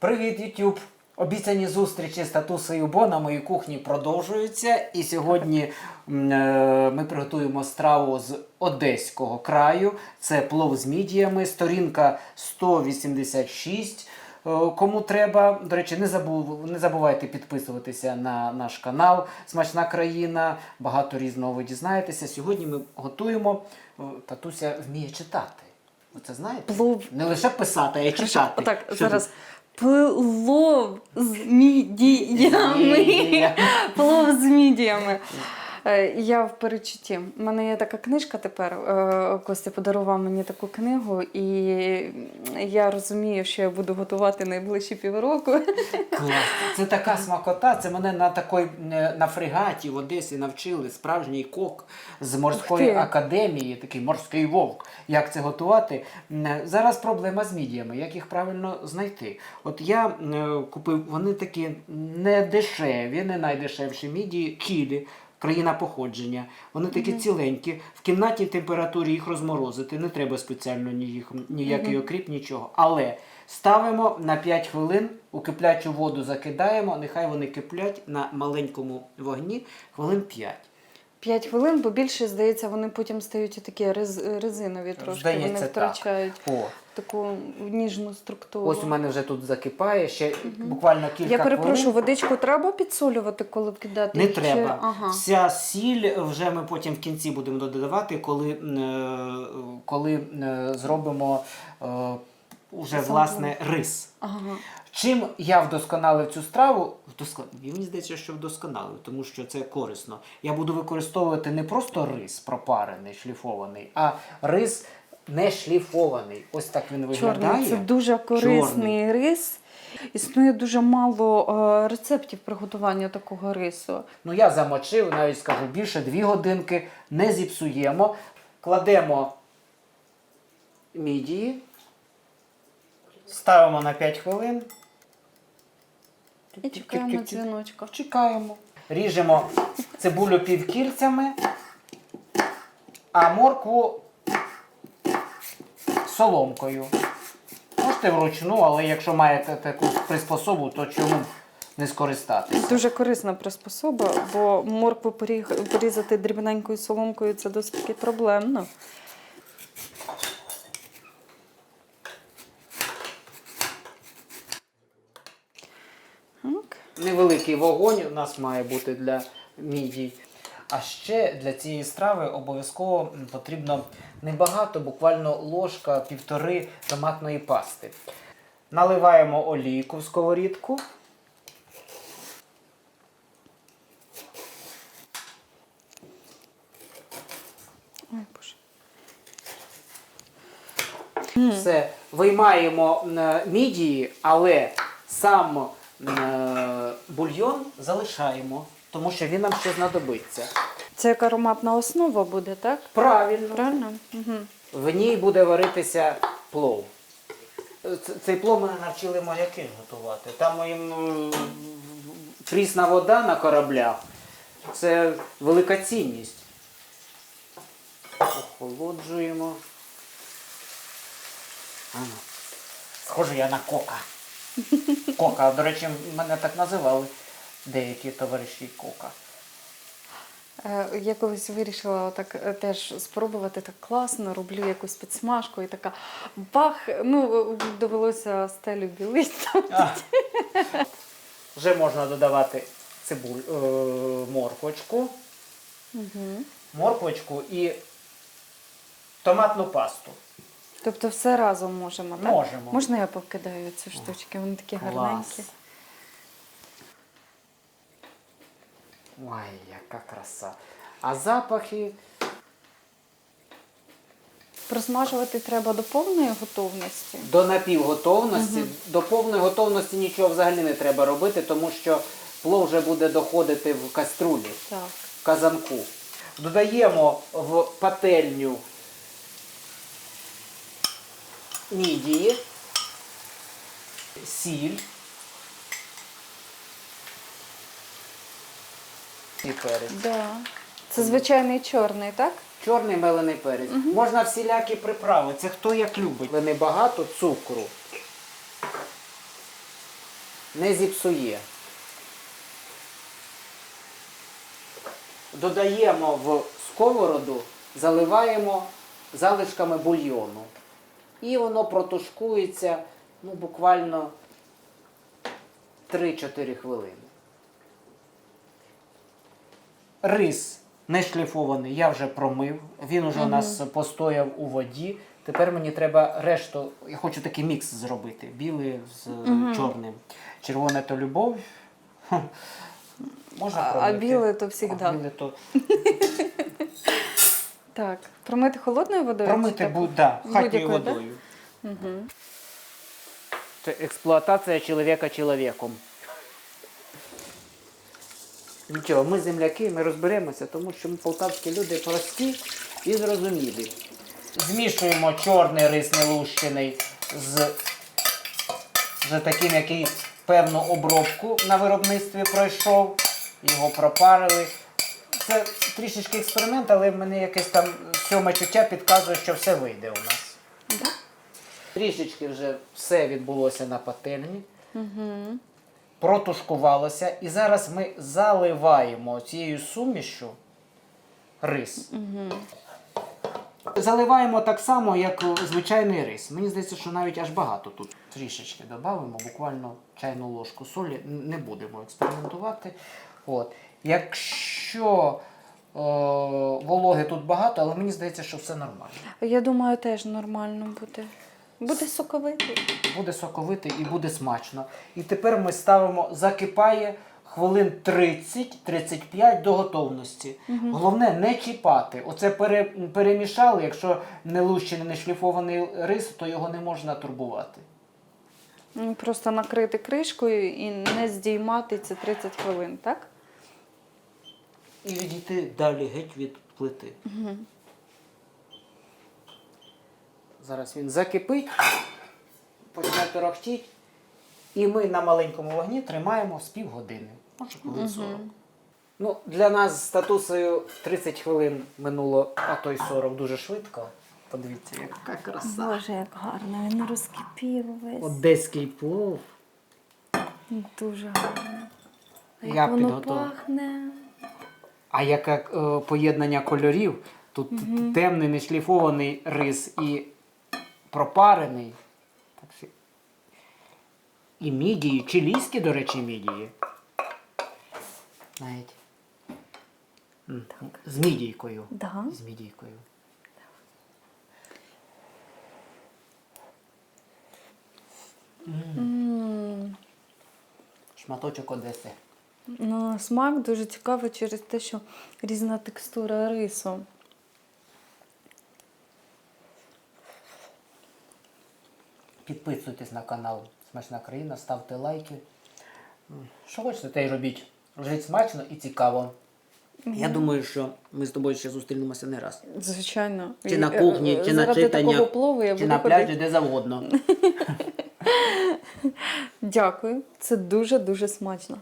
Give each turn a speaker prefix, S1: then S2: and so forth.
S1: Привіт, YouTube! Обіцяні зустрічі з татусею Бо на моїй кухні продовжуються. І сьогодні е, ми приготуємо страву з одеського краю. Це плов з мідіями, сторінка 186. Е, Кому треба, до речі, не, забув, не забувайте підписуватися на наш канал Смачна країна. Багато різного ви дізнаєтеся. Сьогодні ми готуємо. е, Татуся вміє читати. Це знаєте?
S2: Плов.
S1: Не лише писати, а й читати.
S2: Отак,
S1: Що
S2: зараз. Плов з мідіями. Плов з мідіями. Е, Я в перечутті. У мене є така книжка тепер. е, Костя подарував мені таку книгу, і я розумію, що я буду готувати найближчі півроку.
S1: Клас. Це така смакота. Це мене на такой е, на фрегаті в Одесі навчили справжній кок з морської академії, такий морський вовк. Як це готувати? Зараз проблема з мідіями, як їх правильно знайти. От я купив, вони такі не дешеві, не найдешевші мідії, чілі. Країна походження. Вони такі ціленькі. В кімнатній температурі їх розморозити. Не треба спеціально ні їх, ніякий окріп, нічого. Але ставимо на 5 хвилин, у киплячу воду закидаємо, нехай вони киплять на маленькому вогні хвилин 5.
S2: П'ять хвилин, бо більше, здається, вони потім стають такі рез- резинові трошки.
S1: Здається,
S2: вони
S1: так.
S2: втрачають
S1: О,
S2: таку ніжну структуру.
S1: ось у мене вже тут закипає, ще буквально кілька
S2: Я перепрошую,
S1: хвилин.
S2: водичку треба підсолювати, коли кидати?
S1: Не
S2: Чи-
S1: треба.
S2: Ага.
S1: Вся сіль вже ми потім в кінці будемо додавати, коли, е, коли е, зробимо е, уже власне рис.
S2: ага.
S1: Чим я вдосконалив цю страву, вдоскон... і мені здається, що вдосконалив, тому що це корисно. Я буду використовувати не просто рис пропарений, шліфований, а рис не шліфований. Ось так він виглядає.
S2: Чорний це дуже корисний
S1: Чорний.
S2: рис. Існує дуже мало е, рецептів приготування такого рису.
S1: Ну я замочив, навіть скажу більше, дві годинки не зіпсуємо. Кладемо мідії, ставимо на 5 хвилин.
S2: І чекаємо дзвіночка.
S1: Чекаємо. Ріжемо цибулю півкільцями, а моркву соломкою. Можете вручну, але якщо маєте таку приспособу, то чому не скористатися?
S2: Дуже корисна приспособа, бо моркву порізати дрібненькою соломкою це досить таки проблемно. Так.
S1: Невеликий вогонь у нас має бути для мідій. А ще для цієї страви обов'язково потрібно небагато, буквально ложка півтори томатної пасти. Наливаємо олійку в сковорідку.
S2: Ой, Боже.
S1: Все, виймаємо мідії, але сам бульйон залишаємо, тому що він нам ще знадобиться.
S2: Це як ароматна основа буде, так?
S1: Правильно.
S2: Правильно? Угу.
S1: В ній буде варитися плов. Цей плов мене навчили моряки готувати. Там їм е, прісна вода на кораблях. Це велика цінність. Охолоджуємо. Ано. Схоже я на кока. Кока. До речі, мене так називали деякі товариші кока.
S2: Е, Я колись вирішила так е, теж спробувати так класно, роблю якусь підсмажку і така бах, ну е, довелося стелю білити.
S1: Вже можна додавати цибуль, е, морквочку,
S2: Угу.
S1: морквочку і томатну пасту.
S2: Тобто все разом можемо, так?
S1: Можемо.
S2: Можна я покидаю ці штучки? Вони такі гарненькі.
S1: Ой, яка краса. А запахи
S2: Просмажувати треба до повної готовності.
S1: до напівготовності. До повної готовності нічого взагалі не треба робити, тому що плов вже буде доходити в каструлі,
S2: Так.
S1: в казанку. Додаємо в пательню мідії, сіль. І перець.
S2: Да. Це звичайний чорний, так?
S1: Чорний мелений перець. Можна всілякі приправи. Це хто як любить. Але небагато цукру. не зіпсує. Додаємо в сковороду, заливаємо залишками бульйону. І воно протушкується ну, буквально 3-4 хвилини. Рис не шліфований, я вже промив. Він уже у нас постояв у воді. Тепер мені треба решту. Я хочу такий мікс зробити: білий з чорним. Червоне то любов. Хм. Можна
S2: А- а біле то.
S1: А біле то
S2: Так, промити холодною водою?
S1: промити
S2: так?
S1: будь, да, хатньою
S2: Будь-якою, да?
S1: водою. Це експлуатація чоловіка чоловіком. Нічого, ми земляки, ми розберемося, тому що ми полтавські люди прості і зрозумілі. Змішуємо чорний рис нелущений з, з таким, який певну обробку на виробництві пройшов. Його пропарили. Це трішечки експеримент, але в мене якесь там сьоме чуття підказує, що все вийде у нас.
S2: Да?
S1: Трішечки вже все відбулося на пательні. Протушкувалося. І зараз ми заливаємо цією сумішю рис. Заливаємо так само, як звичайний рис. Мені здається, що навіть аж багато тут. Трішечки додамо, буквально чайну ложку солі. Не будемо експериментувати. От. Якщо е, вологи тут багато, але мені здається, що все нормально.
S2: Я думаю, теж нормально буде. Буде соковитий.
S1: Буде соковитий і буде смачно. І тепер ми ставимо, закипає хвилин 30-35 до готовності. Головне не чіпати. Оце пере, перемішали. Якщо не лущений, не шліфований рис, то його не можна турбувати.
S2: Просто накрити кришкою і не здіймати це 30 хвилин, так?
S1: І відійти далі геть від плити. Зараз він закипить, почне торохтіть. І ми на маленькому вогні тримаємо з півгодини, може хвилин 40. Ну, для нас з статусою 30 хвилин минуло, а то й 40 дуже швидко. Подивіться, яка краса.
S2: Боже, як гарно, він розкипів весь.
S1: Одеський плов.
S2: Дуже гарно. А
S1: Я
S2: як воно
S1: підготував.
S2: пахне.
S1: А яке е, поєднання кольорів? Тут темний нешліфований рис і пропарений. Так що- І мідії, чилійські, до речі, мідії. Навіть. М, З мідійкою.
S2: Да.
S1: З мідійкою.
S2: М,
S1: Шматочок Одеси.
S2: Ну, смак дуже цікавий через те, що різна текстура рису.
S1: Підписуйтесь на канал Смачна країна, ставте лайки. Що хочете, те й робіть. Жить смачно і цікаво. Я думаю, що ми з тобою ще зустрінемося не раз.
S2: Звичайно.
S1: Чи на кухні,
S2: е,
S1: чи на
S2: заради
S1: читання,
S2: такого плову я
S1: чи
S2: буду
S1: на
S2: ходити.
S1: пляжі, де завгодно.
S2: Дякую. Це дуже-дуже смачно.